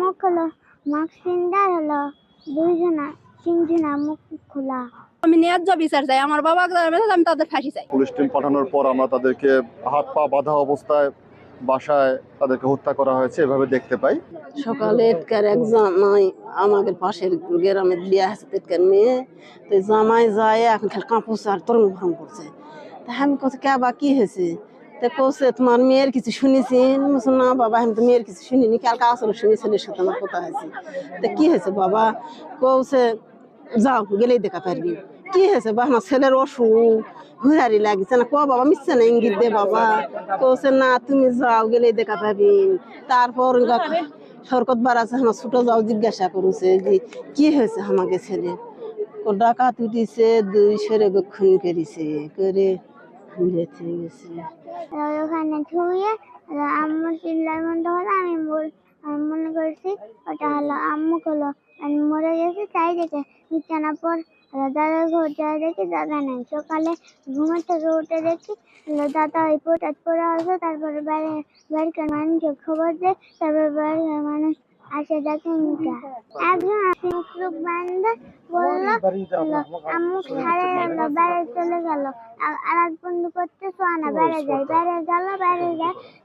মুখ হলো মাস্ক সিন্দার হলো দুইজনা তিনজনা মুখ খোলা আমি ন্যায্য বিচার চাই আমার বাবা আমি তাদের ফাঁসি চাই। পুলিশ টিম পাঠানোর পর আমরা তাদেরকে হাত পা বাঁধা অবস্থায় বাসায় তাদেরকে হত্যা করা হয়েছে এভাবে দেখতে পাই। সকালে এটকার এক জামাই আমাদের পাশের গ্রামের বিয়ে আছে তেটকার মেয়ে। তো জামাই যায় এখন খালি কাঁপুস আর তরুণ ভরম করছে। আমি কত কে বা কি হয়েছে? তা কৌছে তোমার মেয়ের কিছু শুনেছি। না বাবা, আমি তো মেয়ের কিছু শুনিনি। কালকে আসলে শুনি ছেলের সাথে আমার কথা হয়েছে। তা কি হয়েছে বাবা? কৌছে যাও, গেলেই দেখা পারবি। কি হয়েছে বা আমার ছেলের অসুখ হুরারি লাগিছে না। ক বাবা মিশছে না ইঙ্গিত দে বাবা? কৌছে না, তুমি যাও, গেলেই দেখা পাবি। তারপর সরকত বাড়াছে আমার ছোট যাও জিজ্ঞাসা করছে যে, কি হয়েছে আমাকে ছেলে? ডাকাত উঠিছে, দুই সেরে খুন করেছে। করে লেথে গেছে ওখানে ধুয়ে আম্মু চিল্লার মধ্যে হলো আমি আমি মনে করছি ওটা হলো আম্মু হলো আমি মরে গেছি, তাই দেখে বিছানা পর দাদার ঘর যায় দেখি, দাদা নেই। সকালে ঘুমের থেকে উঠে দেখি দাদা ওই পোটাত পড়ে আছে তারপরে বাইরে বাড়ির মানুষকে খবর দেয়, তারপরে বাড়ির মানুষ একজন বলল ছাড়ে গেল, বাইরে চলে গেল। আর- এক বন্ধু করতে সোয়ানা বাইরে যায়, বাইরে গেল, বাইরে গিয়েছে।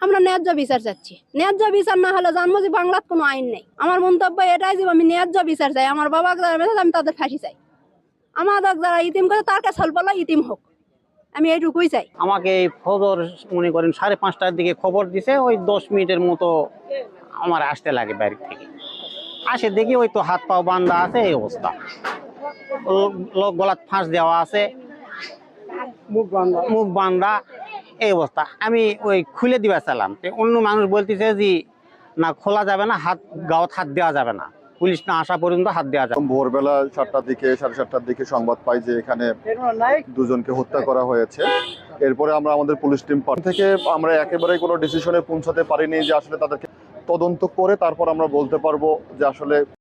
আমরা ন্যায্য বিচার চাচ্ছি। ন্যায্য বিচার না হলে জন্ম যে বাংলার কোনো আইন নেই। আমার মন্তব্য এটাই যে আমি ন্যায্য বিচার চাই, আমার বাবা যারা আমি তাদের ফাঁসি চাই। আমাদের যারা ইতিম করে, তার কাছে ইতিম হোক। আমি এইটুকুই চাই। আমাকে খবর মনে করেন সাড়ে পাঁচটার দিকে খবর দিছে ওই দশ মিনিটের মতো আমার আসতে লাগে বাড়ি থেকে। আসে দেখি ওই তো হাত পাও বান্ধা আছে এই অবস্থা। লোক গলাত ফাঁস দেওয়া আছে মুখ বান্ধা মুখ বান্ধা এই অবস্থা। আমি ওই খুলে দিবা চালাম তো অন্য মানুষ বলতেছে যে না খোলা যাবে না হাত গাওয়াত হাত দেওয়া যাবে না। পুলিশ না আসা পর্যন্ত হাত দেওয়া যায়। ভোরবেলা সাতটার দিকে, সাড়ে সাতটার দিকে সংবাদ পাই যে এখানে দুজনকে হত্যা করা হয়েছে। এরপরে আমরা আমাদের পুলিশ টিম থেকে আমরা একেবারে কোনো ডিসিশনে পৌঁছাতে পারিনি যে আসলে তাদেরকে তদন্ত করে তারপর আমরা বলতে পারব যে আসলে